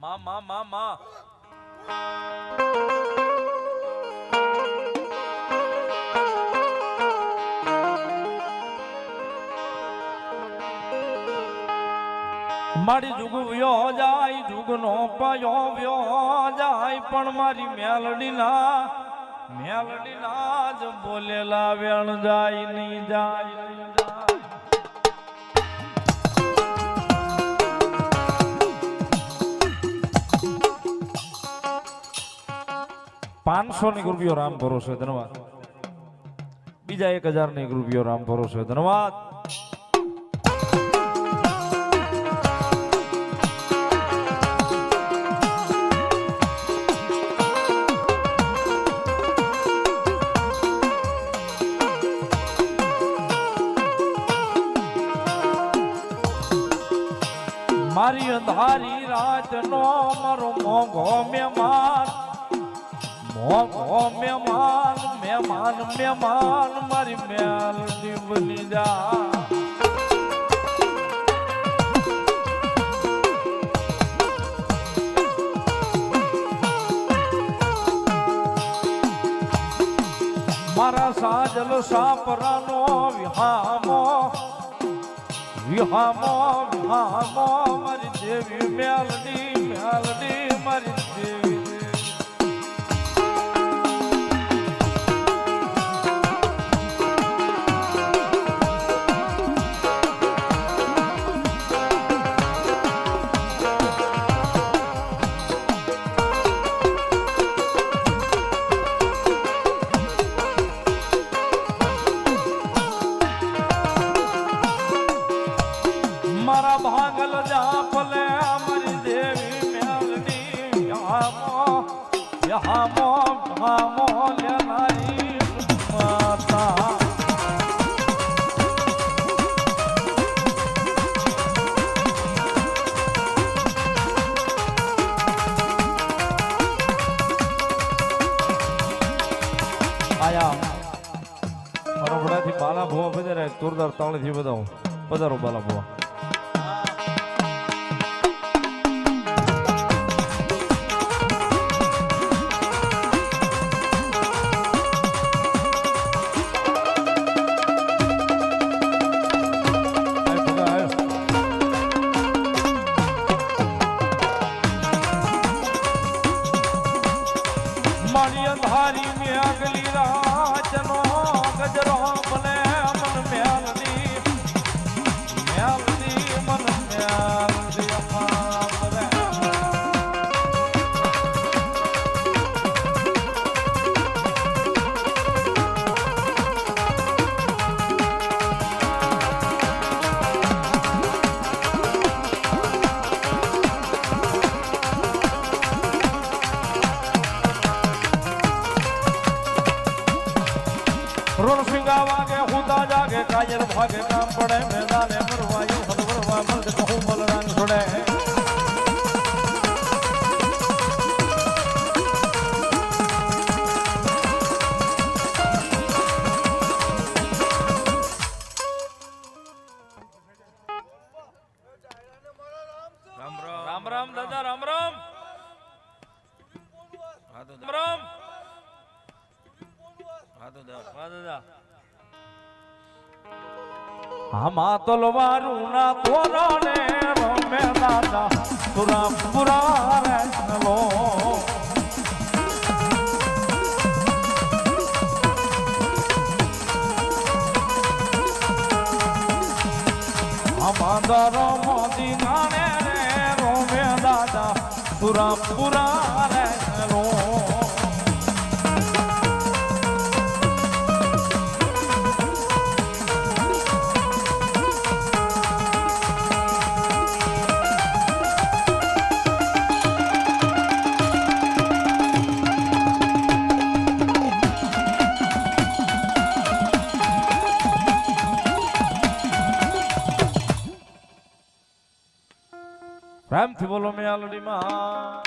માં માં માં મારી જુગ વ્યો જાય જુગ નો પાયો વ્યો જાય, પણ મારી મેલડી ના મેલડી ના જ બોલેલા વેણ જાય, નહીં જાય. પાંચસો ની રૂપિયો રામ ભરોસે, ધન્યવાદ. બીજા એક હજારની રૂપિયો રામ ભરોસે, ધન્યવાદ. મારી અંધારી રાત નો મારો મોંઘો મહેમાન મોંઘો મહેમાન મહેમાન મહેમાન, મારી મેલડી બની જા. મારા સાજલ સાપરાનો વિહામો વિહામો વિહામો, મારી દેવી મેલડી મેલડી મારી તુરદાર તાળીથી બતાવું પધારો બાલા ભાગે પડે મેદાને આમાં તલવારું ના તોરણે રમે દાદા. પુરા પુરા રે લો આમાં દર મોદી નાને રે રમે દાદા. પુરા પુરા રે પ્રેમથી બોલો મેલડી માં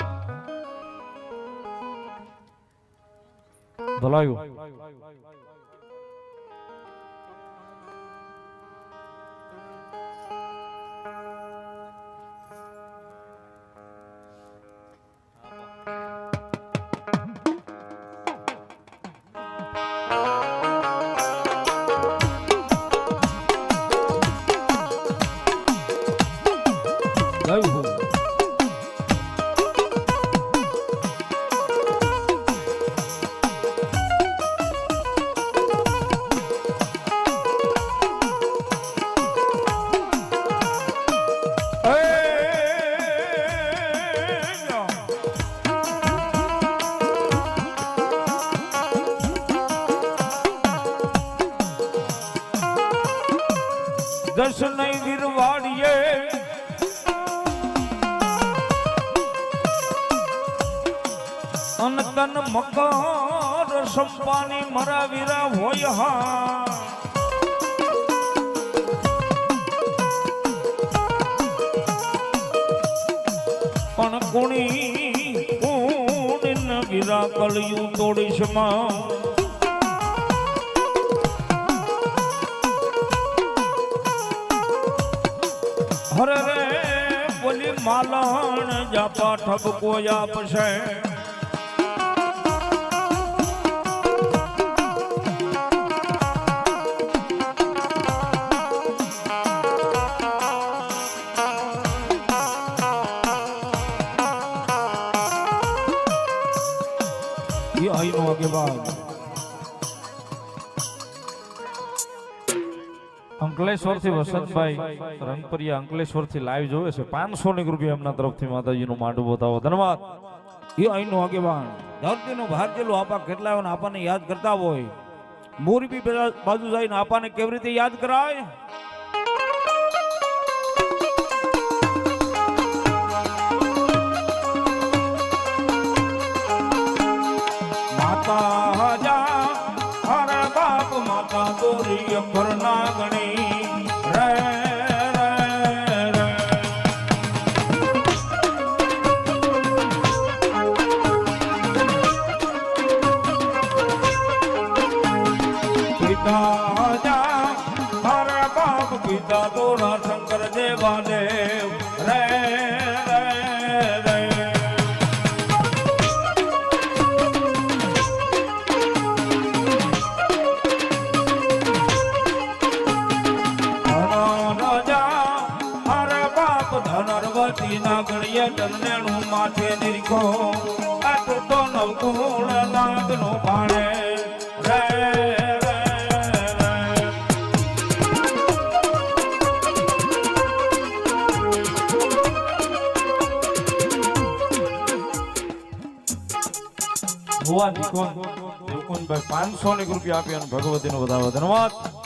હોય હા પણ કોણી કોણ ગીરા કળિયું તોડીશમાં. હરે રે, બોલી માલણ જાપા ઠપકો આપશે. અંકલેશ્વરથી વસંતભાઈ રંગપરિયા અંકલેશ્વરથી લાઈવ જોવે છે. પાંચસો ની રૂપિયા એમના તરફથી માતાજીનું માંડું બતાવો. ધન્યવાદ. એ અહીં આગેવાન. ધરતીનું ભારતીયું આપા કેટલા આપણને યાદ કરતા હોય. મોરબી બાજુ જઈને આપણને કેવી રીતે યાદ કરાય? ધનરવતી નાગણીએ ડરનેણું માથે નિરખો આ તો તો નવકુળ નાગનો ભાણે પાંચસો ની રૂપિયા આપી અને ભગવતી નો બધા ધન્યવાદ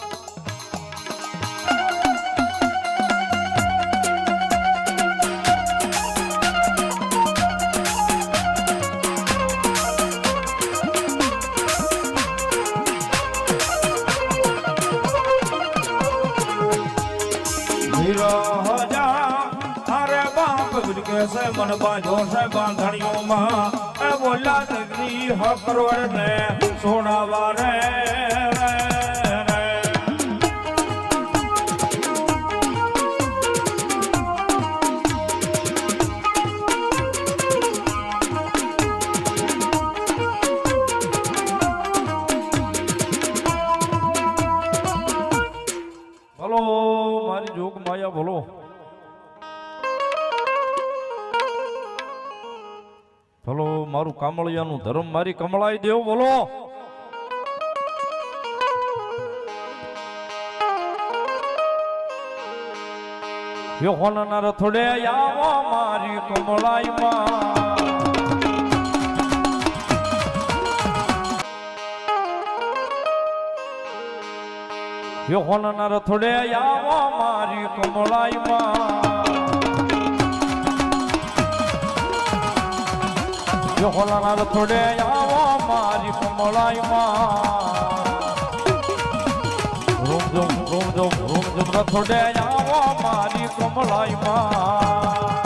નગરી હકરવર ને બોલો મારું કામળિયાનું ધર્મ મારી કમળાઈ દેવ, બોલો. યોહનના રથોડે આવો મારી કમળાઈ માં યોહનના રથોડે આવો મારી કમળાઈ માં યોહનના થોડે આવો મારી કમળાઈ માં રૂમ જુમ રૂમ જુમ રૂમ જુમ રથોડે આવો મારી કમળાઈ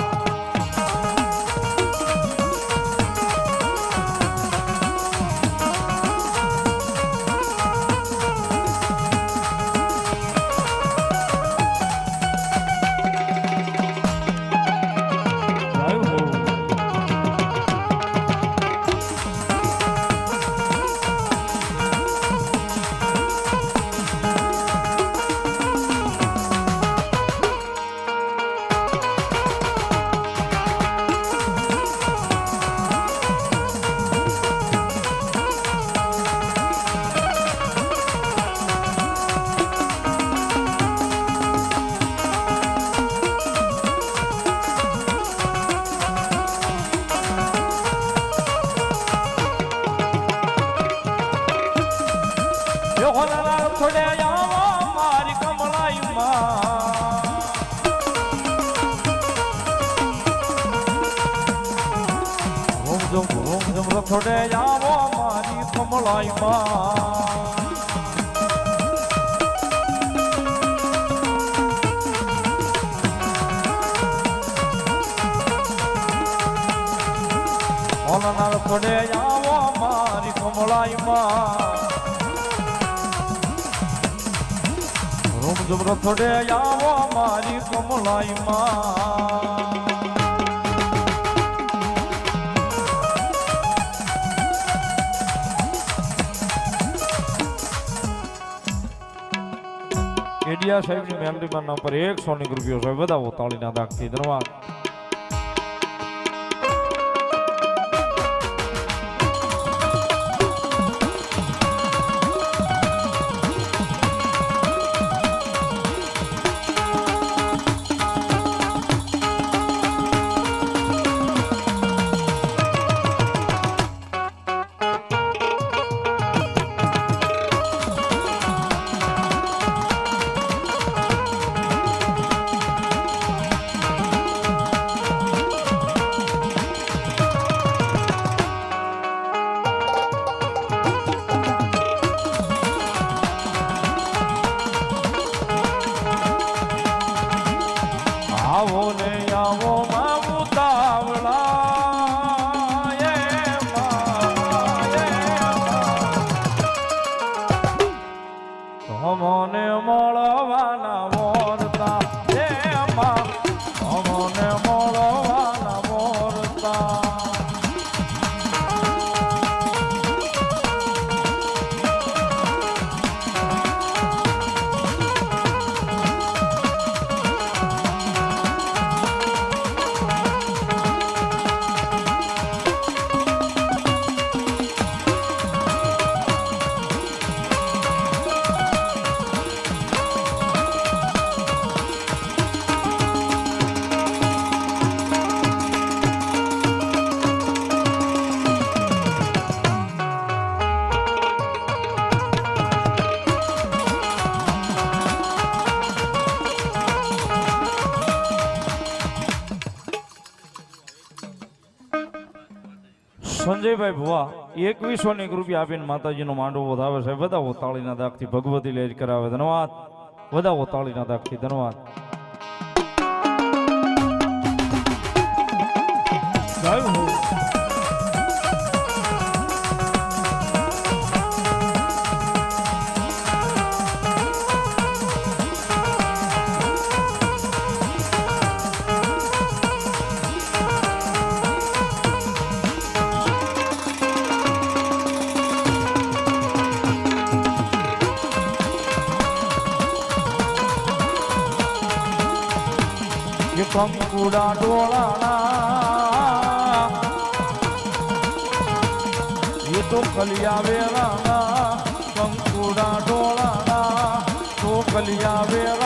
રથોડે આવો મારી કમળાઈમાં ઓલનાર પડે આવો મારી કમળાઈમાં રૂમ જુમ રથોડે આવો મારી કમળાઈમાં કેડિયા સાહેબની મેલડીમાં નંબર એક સોની રૂપિયો સાહેબ. બધા તાળીના દાખથી ધન્યવાદ સંજયભાઈ ભુવા, એકવીસો ની રૂપિયા આપીને માતાજીનો માંડવો વધાવે છે. બધા તાળીના દાખથી ભગવતી લેજ કરાવે. ધન્યવાદ. બધા તાળીના દાખથી ધન્યવાદ. એ કંકુડા ડોળાના. એ તો કલિયા વેરાના શંકુડા ડોળાના. તો કલિયા વેરાના